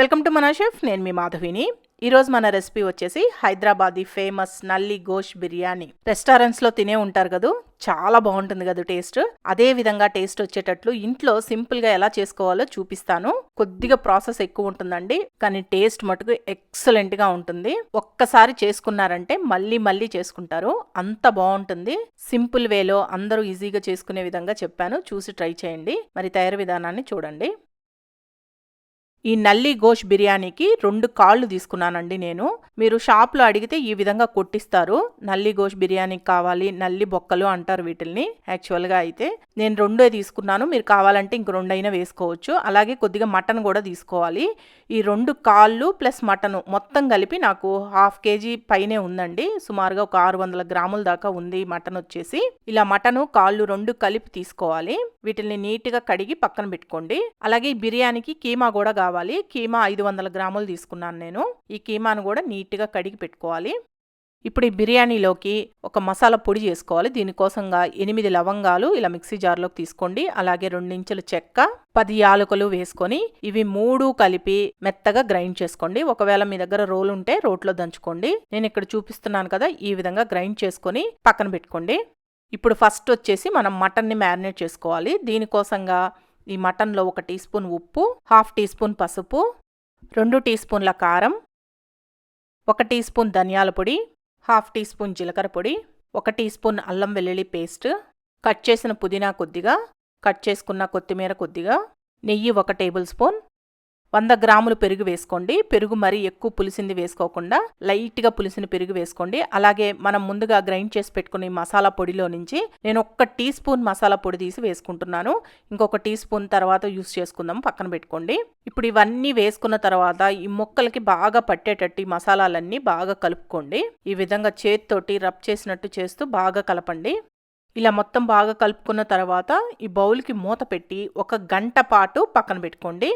Welcome to మన chef నేను మీ మాధవిని. ఈరోజు మన రెసిపీ వచ్చేసి హైదరాబాదీ ఫేమస్ నల్లి గోష్ బిర్యానీ. రెస్టారెంట్స్లో తినే ఉంటారు కదా చాలా బాగుంటుంది కదా టేస్ట్. అదే విధంగా టేస్ట్ వచ్చేటట్లు ఇంట్లో సింపుల్గా ఎలా చేసుకోవాలో చూపిస్తాను. కొద్దిగా ప్రాసెస్ ఎక్కువ ఉంటుందండి కానీ టేస్ట్ మటుకు ఎక్సలెంట్గా ఉంటుంది. ఒక్కసారి చేసుకున్నారంటే మళ్ళీ మళ్ళీ చేసుకుంటారు. అంత బాగుంటుంది. సింపుల్ వేలో అందరూ ఈజీగా చేసుకునే విధంగా చెప్పాను. చూసి ట్రై చేయండి. మరి తయారు విధానాన్ని చూడండి. ఈ నల్లి గోష్ బిర్యానీకి రెండు కాళ్ళు తీసుకున్నానండి నేను. మీరు షాప్లో అడిగితే ఈ విధంగా కొట్టిస్తారు. నల్లి గోష్ బిర్యానీకి కావాలి నల్లి బొక్కలు అంటారు వీటిల్ని. యాక్చువల్గా అయితే నేను రెండే తీసుకున్నాను. మీరు కావాలంటే ఇంక రెండైనా వేసుకోవచ్చు. అలాగే కొద్దిగా మటన్ కూడా తీసుకోవాలి. ఈ రెండు కాళ్ళు ప్లస్ మటను మొత్తం కలిపి నాకు హాఫ్ కేజీ పైనే ఉందండి. సుమారుగా ఒక ఆరు వందల గ్రాముల దాకా ఉంది మటన్ వచ్చేసి. ఇలా మటను కాళ్ళు రెండు కలిపి తీసుకోవాలి. వీటిని నీట్గా కడిగి పక్కన పెట్టుకోండి. అలాగే ఈ బిర్యానీకి కీమా కూడా కావాలి. కీమా ఐదు వందల గ్రాములు తీసుకున్నాను నేను. ఈ కీమాను కూడా నీట్గా కడిగి పెట్టుకోవాలి. ఇప్పుడు ఈ బిర్యానీలోకి ఒక మసాలా పొడి చేసుకోవాలి. దీనికోసంగా ఎనిమిది లవంగాలు ఇలా మిక్సీ జార్లోకి తీసుకోండి. అలాగే రెండించుల చెక్క పది యాలకులు వేసుకొని ఇవి మూడు కలిపి మెత్తగా గ్రైండ్ చేసుకోండి. ఒకవేళ మీ దగ్గర రోల్ ఉంటే రోట్లో దంచుకోండి. నేను ఇక్కడ చూపిస్తున్నాను కదా ఈ విధంగా గ్రైండ్ చేసుకొని పక్కన పెట్టుకోండి. ఇప్పుడు ఫస్ట్ వచ్చేసి మనం మటన్ని మ్యారినేట్ చేసుకోవాలి. దీనికోసంగా ఈ మటన్లో ఒక టీ స్పూన్ ఉప్పు హాఫ్ టీ స్పూన్ పసుపు రెండు టీ స్పూన్ల కారం ఒక టీ స్పూన్ ధనియాల పొడి హాఫ్ టీ స్పూన్ జీలకర్ర పొడి ఒక టీ స్పూన్ అల్లం వెల్లుల్లి పేస్ట్ కట్ చేసిన పుదీనా కొద్దిగా కట్ చేసుకున్న కొత్తిమీర కొద్దిగా నెయ్యి ఒక టేబుల్ స్పూన్ వంద గ్రాములు పెరుగు వేసుకోండి. పెరుగు మరీ ఎక్కువ పులిసింది వేసుకోకుండా లైట్గా పులిసిన పెరుగు వేసుకోండి. అలాగే మనం ముందుగా గ్రైండ్ చేసి పెట్టుకుని మసాలా పొడిలో నుంచి నేను ఒక్క టీ స్పూన్ మసాలా పొడి తీసి వేసుకుంటున్నాను. ఇంకొక టీ స్పూన్ తర్వాత యూస్ చేసుకుందాం పక్కన పెట్టుకోండి. ఇప్పుడు ఇవన్నీ వేసుకున్న తర్వాత ఈ మొక్కలకి బాగా పట్టేటట్టు ఈ మసాలాలన్నీ బాగా కలుపుకోండి. ఈ విధంగా చేతితోటి రబ్ చేసినట్టు చేస్తూ బాగా కలపండి. ఇలా మొత్తం బాగా కలుపుకున్న తర్వాత ఈ బౌల్కి మూత పెట్టి ఒక గంట పాటు పక్కన పెట్టుకోండి.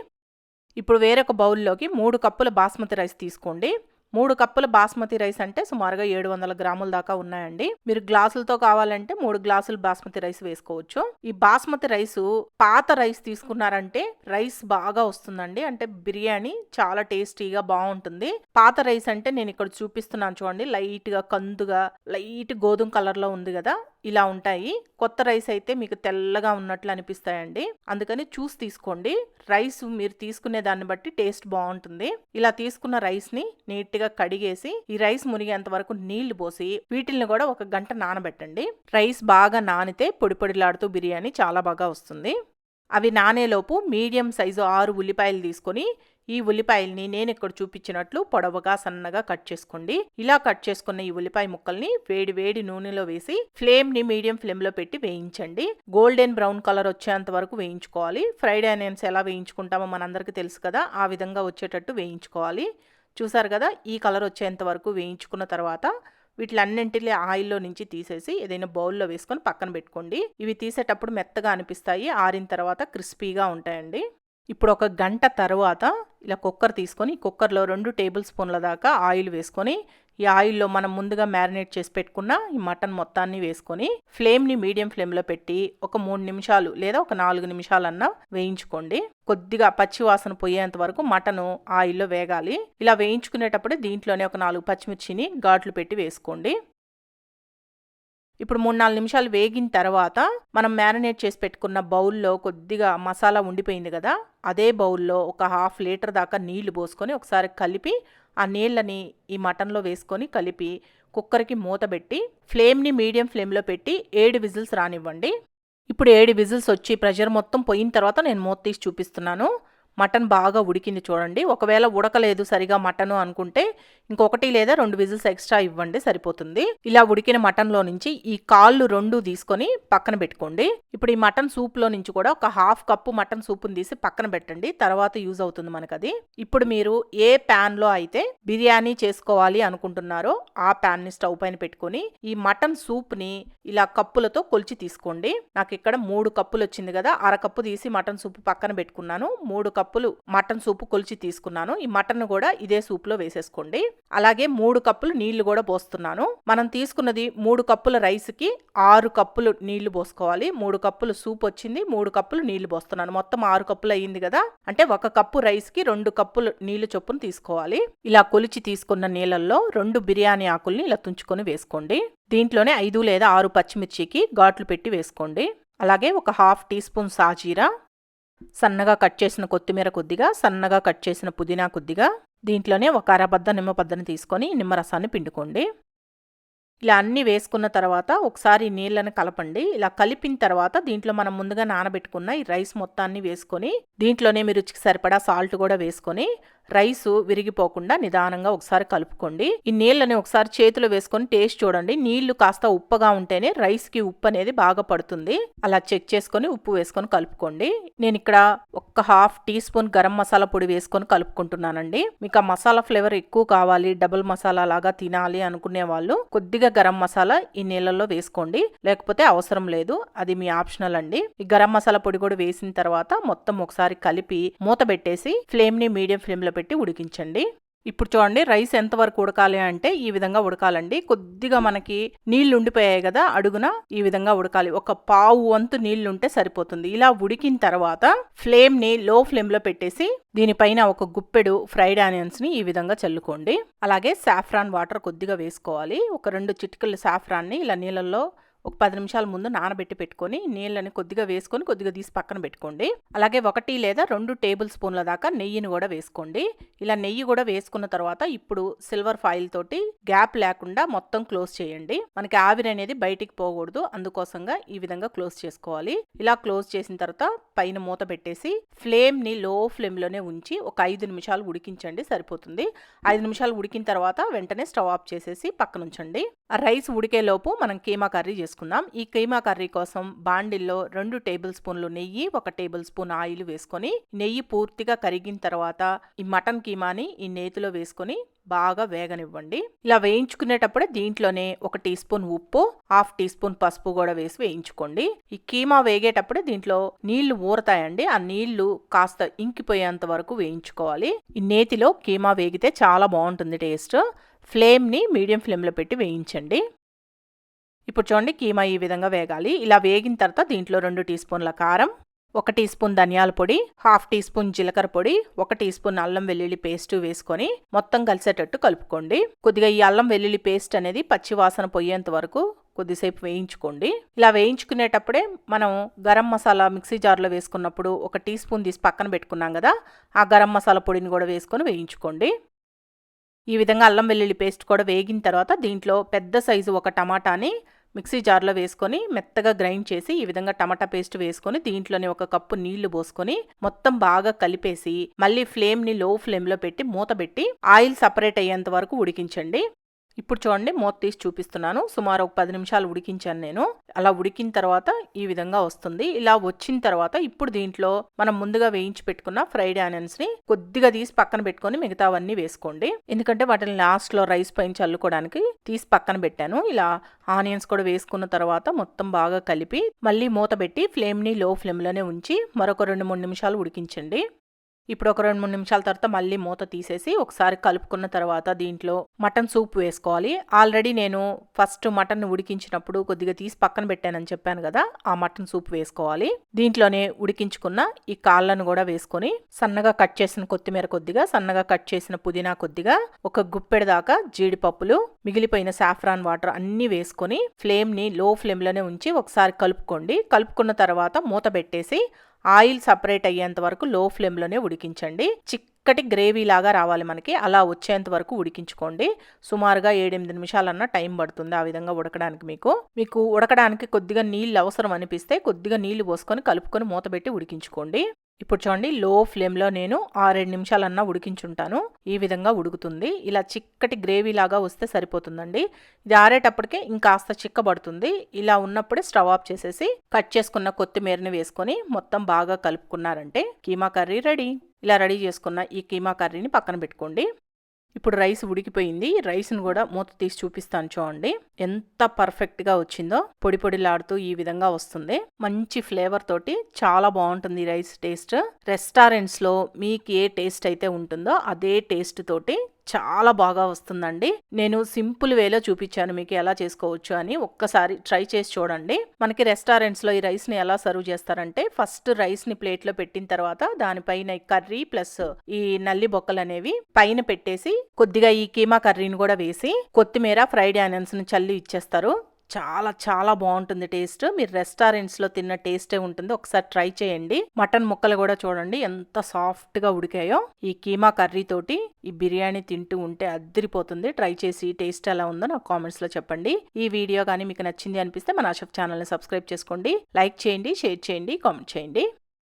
ఇప్పుడు వేరొక బౌల్లోకి మూడు కప్పుల బాస్మతి రైస్ తీసుకోండి. మూడు కప్పుల బాస్మతి రైస్ అంటే సుమారుగా ఏడు వందల గ్రాముల దాకా ఉన్నాయండి. మీరు గ్లాసులతో కావాలంటే మూడు గ్లాసులు బాస్మతి రైస్ వేసుకోవచ్చు. ఈ బాస్మతి రైస్ పాత రైస్ తీసుకున్నారంటే రైస్ బాగా వస్తుందండి. అంటే బిర్యానీ చాలా టేస్టీగా బాగుంటుంది. పాత రైస్ అంటే నేను ఇక్కడ చూపిస్తున్నాను చూడండి. లైట్గా కందుగా లైట్ గోధుమ కలర్లో ఉంది కదా ఇలా ఉంటాయి. కొత్త రైస్ అయితే మీకు తెల్లగా ఉన్నట్లు అనిపిస్తాయండి. అందుకని చూసి తీసుకోండి. రైస్ మీరు తీసుకునే దాన్ని బట్టి టేస్ట్ బాగుంటుంది. ఇలా తీసుకున్న రైస్ని నీట్గా నీట్ కడిగేసి ఈ రైస్ మునిగేంత వరకు నీళ్ళు పోసి వీటిల్ని కూడా ఒక గంట నానబెట్టండి. రైస్ బాగా నానితే పొడి పొడిలాడుతూ బిర్యానీ చాలా బాగా వస్తుంది. అవి నానేలోపు మీడియం సైజు ఆరు ఉల్లిపాయలు తీసుకొని ఈ ఉల్లిపాయల్ని నేను ఇక్కడ చూపించినట్లు పొడవుగా సన్నగా కట్ చేసుకోండి. ఇలా కట్ చేసుకున్న ఈ ఉల్లిపాయ ముక్కల్ని వేడి వేడి నూనెలో వేసి ఫ్లేమ్ని మీడియం ఫ్లేమ్లో పెట్టి వేయించండి. గోల్డెన్ బ్రౌన్ కలర్ వచ్చేంత వరకు వేయించుకోవాలి. ఫ్రైడ్ ఆనియన్స్ ఎలా వేయించుకుంటామో మనందరికీ తెలుసు కదా ఆ విధంగా వచ్చేటట్టు వేయించుకోవాలి. చూసారు కదా? ఈ కలర్ వచ్చేంత వరకు వేయించుకున్న తర్వాత వీటిలన్నింటినీ ఆయిల్లో నుంచి తీసేసి ఏదైనా బౌల్లో వేసుకొని పక్కన పెట్టుకోండి. ఇవి తీసేటప్పుడు మెత్తగా అనిపిస్తాయి. ఆరిన తర్వాత క్రిస్పీగా ఉంటాయండి. ఇప్పుడు ఒక గంట తర్వాత ఇలా కుక్కర్ తీసుకొని కుక్కర్లో రెండు టేబుల్ స్పూన్ల దాకా ఆయిల్ వేసుకొని ఈ ఆయిల్లో మనం ముందుగా మ్యారినేట్ చేసి పెట్టుకున్న ఈ మటన్ మొత్తాన్ని వేసుకొని ఫ్లేమ్ని మీడియం ఫ్లేమ్లో పెట్టి ఒక మూడు నిమిషాలు లేదా ఒక నాలుగు నిమిషాలన్నా వేయించుకోండి. కొద్దిగా పచ్చి వాసన పోయేంత వరకు మటను ఆయిల్లో వేగాలి. ఇలా వేయించుకునేటప్పుడు దీంట్లోనే ఒక నాలుగు పచ్చిమిర్చిని ఘాట్లు పెట్టి వేసుకోండి. ఇప్పుడు మూడు నాలుగు నిమిషాలు వేగిన తర్వాత మనం మ్యారినేట్ చేసి పెట్టుకున్న బౌల్లో కొద్దిగా మసాలా ఉండిపోయింది కదా అదే బౌల్లో ఒక హాఫ్ లీటర్ దాకా నీళ్ళు పోసుకొని ఒకసారి కలిపి ఆ నీళ్ళని ఈ మటన్లో వేసుకొని కలిపి కుక్కర్కి మూత పెట్టి ఫ్లేమ్ని మీడియం ఫ్లేమ్లో పెట్టి ఏడు విజిల్స్ రానివ్వండి. ఇప్పుడు ఏడు విజిల్స్ వచ్చి ప్రెషర్ మొత్తం పోయిన తర్వాత నేను మూత తీసి చూపిస్తున్నాను. మటన్ బాగా ఉడికింది చూడండి. ఒకవేళ ఉడకలేదు సరిగా మటన్ అనుకుంటే ఇంకొకటి లేదా రెండు విజిల్స్ ఎక్స్ట్రా ఇవ్వండి సరిపోతుంది. ఇలా ఉడికిన మటన్లో నుంచి ఈ కాళ్ళు రెండు తీసుకొని పక్కన పెట్టుకోండి. ఇప్పుడు ఈ మటన్ సూప్లో నుంచి కూడా ఒక హాఫ్ కప్పు మటన్ సూప్ని తీసి పక్కన పెట్టండి. తర్వాత యూజ్ అవుతుంది మనకు అది ఇప్పుడు మీరు ఏ ప్యాన్లో అయితే బిర్యానీ చేసుకోవాలి అనుకుంటున్నారో ఆ ప్యాన్ని స్టవ్ పైన పెట్టుకొని ఈ మటన్ సూప్ని ఇలా కప్పులతో కొలిచి తీసుకోండి. నాకు ఇక్కడ మూడు కప్పులు వచ్చింది కదా అర కప్పు తీసి మటన్ సూప్ పక్కన పెట్టుకున్నాను. మూడు కప్పు కప్పులు మటన్ సూపు కొలిచి తీసుకున్నాను. ఈ మటన్ కూడా ఇదే సూప్లో వేసేసుకోండి. అలాగే మూడు కప్పులు నీళ్ళు కూడా పోస్తున్నాను. మనం తీసుకున్నది మూడు కప్పుల రైస్కి ఆరు కప్పులు నీళ్ళు పోసుకోవాలి. మూడు కప్పులు సూప్ వచ్చింది మూడు కప్పులు నీళ్ళు పోస్తున్నాను. మొత్తం ఆరు కప్పులు అయ్యింది కదా? అంటే ఒక కప్పు రైస్కి రెండు కప్పులు నీళ్ళు చొప్పున తీసుకోవాలి. ఇలా కొలిచి తీసుకున్న నీళ్ళల్లో రెండు బిర్యానీ ఆకుల్ని ఇలా తుంచుకొని వేసుకోండి. దీంట్లోనే ఐదు లేదా ఆరు పచ్చిమిర్చికి ఘాట్లు పెట్టి వేసుకోండి. అలాగే ఒక హాఫ్ టీ స్పూన్ సాజీరా సన్నగా కట్ చేసిన కొత్తిమీర కొద్దిగా సన్నగా కట్ చేసిన పుదీనా కొద్దిగా దీంట్లోనే ఒక అరబద్ద నిమ్మబద్దని తీసుకొని నిమ్మరసాన్ని పిండుకోండి. ఇలా అన్నీ వేసుకున్న తర్వాత ఒకసారి నీళ్ళని కలపండి. ఇలా కలిపిన తర్వాత దీంట్లో మనం ముందుగా నానబెట్టుకున్న ఈ రైస్ మొత్తాన్ని వేసుకొని దీంట్లోనే మీ రుచికి సరిపడా సాల్ట్ కూడా వేసుకొని రైసు విరిగిపోకుండా నిదానంగా ఒకసారి కలుపుకోండి. ఈ నీళ్ళని ఒకసారి చేతిలో వేసుకొని టేస్ట్ చూడండి. నీళ్ళు కాస్త ఉప్పగా ఉంటేనే రైస్కి ఉప్పు అనేది బాగా పడుతుంది. అలా చెక్ చేసుకొని ఉప్పు వేసుకొని కలుపుకోండి. నేను ఇక్కడ ఒక్క half teaspoon garam masala పొడి వేసుకొని కలుపుకుంటున్నానండి. మీకు ఆ మసాలా ఫ్లేవర్ ఎక్కువ కావాలి డబుల్ మసాలా లాగా తినాలి అనుకునే వాళ్ళు కొద్దిగా గరం మసాలా ఈ నీళ్ళల్లో వేసుకోండి. లేకపోతే అవసరం లేదు. అది మీ ఆప్షనల్ అండి. ఈ గరం మసాలా పొడి కూడా వేసిన తర్వాత మొత్తం ఒకసారి కలిపి మూత పెట్టేసి ఫ్లేమ్ని మీడియం ఫ్లేమ్లో పెట్టి ఉడికించండి. ఇప్పుడు చూడండి రైస్ ఎంతవరకు ఉడకాలి అంటే ఈ విధంగా ఉడకాలండి. కొద్దిగా మనకి నీళ్ళు ఉండిపోయాయి కదా అడుగున ఈ విధంగా ఉడకాలి. ఒక పావు వంతు నీళ్ళు ఉంటే సరిపోతుంది. ఇలా ఉడికిన తర్వాత ఫ్లేమ్ని లో ఫ్లేమ్లో పెట్టేసి దీనిపైన ఒక గుప్పెడు ఫ్రైడ్ ఆనియన్స్ని ఈ విధంగా చల్లుకోండి. అలాగే సాఫ్రాన్ వాటర్ కొద్దిగా వేసుకోవాలి. ఒక రెండు చిటికలు సాఫ్రాన్ని ఇలా నీళ్ళల్లో ఒక పది నిమిషాల ముందు నానబెట్టి పెట్టుకొని నీళ్ళని కొద్దిగా వేసుకొని కొద్దిగా తీసి పక్కన పెట్టుకోండి. అలాగే ఒకటి లేదా రెండు టేబుల్ స్పూన్ల దాకా నెయ్యిని కూడా వేసుకోండి. ఇలా నెయ్యి కూడా వేసుకున్న తర్వాత ఇప్పుడు సిల్వర్ ఫాయిల్ తోటి గ్యాప్ లేకుండా మొత్తం క్లోజ్ చేయండి. మనకి ఆవిరి అనేది బయటికి పోకూడదు. అందుకోసంగా ఈ విధంగా క్లోజ్ చేసుకోవాలి. ఇలా క్లోజ్ చేసిన తర్వాత పైన మూత పెట్టేసి ఫ్లేమ్ని లో ఫ్లేమ్లోనే ఉంచి ఒక ఐదు నిమిషాలు ఉడికించండి. సరిపోతుంది. ఐదు నిమిషాలు ఉడికిన తర్వాత వెంటనే స్టవ్ ఆఫ్ చేసేసి పక్కన ఉంచండి ఆ రైస్ ఉడికే లోపు మనం కీమా కర్రీ చేసుకుందాం ఈ కీమా కర్రీ కోసం బాండిల్లో రెండు టేబుల్ స్పూన్లు నెయ్యి ఒక టేబుల్ స్పూన్ ఆయిల్ వేసుకొని నెయ్యి పూర్తిగా కరిగిన తర్వాత ఈ మటన్ కీమాని ఈ నేతిలో వేసుకొని బాగా వేగనివ్వండి. ఇలా వేయించుకునేటప్పుడే దీంట్లోనే ఒక టీ స్పూన్ ఉప్పు హాఫ్ టీ స్పూన్ పసుపు కూడా వేసి వేయించుకోండి. ఈ కీమా వేగేటప్పుడే దీంట్లో నీళ్ళు ఊరతాయండి. ఆ నీళ్ళు కాస్త ఇంకిపోయేంత వరకు వేయించుకోవాలి. ఈ నేతిలో కీమా వేగితే చాలా బాగుంటుంది టేస్ట్. ఫ్లేమ్ని మీడియం ఫ్లేమ్లో పెట్టి వేయించండి. ఇప్పుడు చూడండి కీమా ఈ విధంగా వేగాలి. ఇలా వేగిన తర్వాత దీంట్లో రెండు టీ స్పూన్ల కారం ఒక టీ స్పూన్ ధనియాల పొడి హాఫ్ టీ స్పూన్ జీలకర్ర పొడి ఒక టీ స్పూన్ అల్లం వెల్లుల్లి పేస్ట్ వేసుకొని మొత్తం కలిసేటట్టు కలుపుకోండి. కొద్దిగా ఈ అల్లం వెల్లుల్లి పేస్ట్ అనేది పచ్చి వాసన పోయేంత వరకు కొద్దిసేపు వేయించుకోండి. ఇలా వేయించుకునేటప్పుడే మనం గరం మసాలా మిక్సీ జార్లో వేసుకున్నప్పుడు ఒక టీ స్పూన్ తీసి పక్కన పెట్టుకున్నాం కదా ఆ గరం మసాలా పొడిని కూడా వేసుకొని వేయించుకోండి. ఈ విధంగా అల్లం వెల్లుల్లి పేస్ట్ కూడా వేగిన తర్వాత దీంట్లో పెద్ద సైజు ఒక టమాటాని మిక్సీ జార్లో వేసుకొని మెత్తగా గ్రైండ్ చేసి ఈ విధంగా టమాటా పేస్ట్ వేసుకొని దీంట్లోనే ఒక కప్పు నీళ్ళు పోసుకొని మొత్తం బాగా కలిపేసి మళ్ళీ ఫ్లేమ్ని లో ఫ్లేమ్లో పెట్టి మూత పెట్టి ఆయిల్ సపరేట్ అయ్యేంత వరకు ఉడికించండి. ఇప్పుడు చూడండి మూత తీసి చూపిస్తున్నాను. సుమారు ఒక పది నిమిషాలు ఉడికించాను నేను. అలా ఉడికిన తర్వాత ఈ విధంగా వస్తుంది. ఇలా వచ్చిన తర్వాత ఇప్పుడు దీంట్లో మనం ముందుగా వేయించి పెట్టుకున్న ఫ్రైడ్ ఆనియన్స్ని కొద్దిగా తీసి పక్కన పెట్టుకొని మిగతావన్నీ వేసుకోండి. ఎందుకంటే వాటిని లాస్ట్లో రైస్ పైన చల్లుకోవడానికి తీసి పక్కన పెట్టాను. ఇలా ఆనియన్స్ కూడా వేసుకున్న తర్వాత మొత్తం బాగా కలిపి మళ్ళీ మూత పెట్టి ఫ్లేమ్ని లో ఫ్లేమ్లోనే ఉంచి మరొక రెండు మూడు నిమిషాలు ఉడికించండి. ఇప్పుడు ఒక రెండు మూడు నిమిషాల తర్వాత మళ్ళీ మూత తీసేసి ఒకసారి కలుపుకున్న తర్వాత దీంట్లో మటన్ సూప్ వేసుకోవాలి. ఆల్రెడీ నేను ఫస్ట్ మటన్ ఉడికించినప్పుడు కొద్దిగా తీసి పక్కన పెట్టానని చెప్పాను కదా ఆ మటన్ సూప్ వేసుకోవాలి. దీంట్లోనే ఉడికించుకున్న ఈ కాళ్ళను కూడా వేసుకొని సన్నగా కట్ చేసిన కొత్తిమీర కొద్దిగా సన్నగా కట్ చేసిన పుదీనా కొద్దిగా ఒక గుప్పెడు దాకా జీడిపప్పులు మిగిలిపోయిన సాఫ్రాన్ వాటర్ అన్నీ వేసుకొని ఫ్లేమ్ని లో ఫ్లేమ్లోనే ఉంచి ఒకసారి కలుపుకోండి. కలుపుకున్న తర్వాత మూత పెట్టేసి ఆయిల్ సపరేట్ అయ్యేంత వరకు లో ఫ్లేమ్లోనే ఉడికించండి. చిక్కటి గ్రేవీ లాగా రావాలి మనకి. అలా వచ్చేంత వరకు ఉడికించుకోండి. సుమారుగా ఏడెనిమిది నిమిషాలన్నా టైం పడుతుంది ఆ విధంగా ఉడకడానికి మీకు. మీకు ఉడకడానికి కొద్దిగా నీళ్ళు అవసరం అనిపిస్తే కొద్దిగా నీళ్ళు పోసుకొని కలుపుకొని మూత పెట్టి ఉడికించుకోండి. ఇప్పుడు చూడండి లో ఫ్లేమ్లో నేను ఆరేడు నిమిషాలన్నా ఉడికించుంటాను. ఈ విధంగా ఉడుకుతుంది. ఇలా చిక్కటి గ్రేవీ లాగా వస్తే సరిపోతుందండి. ఇది ఆరేటప్పటికే ఇంకాస్త చిక్కబడుతుంది. ఇలా ఉన్నప్పుడే స్టవ్ ఆఫ్ చేసేసి కట్ చేసుకున్న కొత్తిమీరని వేసుకొని మొత్తం బాగా కలుపుకున్నారంటే కీమా కర్రీ రెడీ. ఇలా రెడీ చేసుకున్న ఈ కీమా కర్రీని పక్కన పెట్టుకోండి. ఇప్పుడు రైస్ ఉడికిపోయింది. రైస్ను కూడా మూత తీసి చూపిస్తాను చూడండి. ఎంత పర్ఫెక్ట్గా వచ్చిందో పొడి పొడిలాడుతూ ఈ విధంగా వస్తుంది. మంచి ఫ్లేవర్ తోటి చాలా బాగుంటుంది రైస్ టేస్ట్. రెస్టారెంట్స్లో మీకు ఏ టేస్ట్ అయితే ఉంటుందో అదే టేస్ట్ తోటి చాలా బాగా వస్తుందండి. నేను సింపుల్ వేలో చూపించాను మీకు ఎలా చేసుకోవచ్చు అని. ఒక్కసారి ట్రై చేసి చూడండి. మనకి రెస్టారెంట్స్లో ఈ రైస్ని ఎలా సర్వ్ చేస్తారంటే ఫస్ట్ రైస్ని ప్లేట్లో పెట్టిన తర్వాత దానిపైన కర్రీ ప్లస్ ఈ నల్లి బొక్కలు అనేవి పైన పెట్టేసి కొద్దిగా ఈ కీమా కర్రీని కూడా వేసి కొత్తిమీర ఫ్రైడ్ ఆనియన్స్ని చల్లి ఇచ్చేస్తారు. చాలా చాలా బాగుంటుంది టేస్ట్. మీరు రెస్టారెంట్స్లో తిన్న టేస్టే ఉంటుంది. ఒకసారి ట్రై చేయండి. మటన్ ముక్కలు కూడా చూడండి ఎంత సాఫ్ట్గా ఉడికాయో. ఈ కీమా కర్రీ తోటి ఈ బిర్యానీ తింటూ ఉంటే అద్దరిపోతుంది ట్రై చేసి టేస్ట్ ఎలా ఉందో నాకు కామెంట్స్లో చెప్పండి. ఈ వీడియో కానీ మీకు నచ్చింది అనిపిస్తే మన అషఫ్ ఛానల్ని సబ్స్క్రైబ్ చేసుకోండి. లైక్ చేయండి షేర్ చేయండి కామెంట్ చేయండి.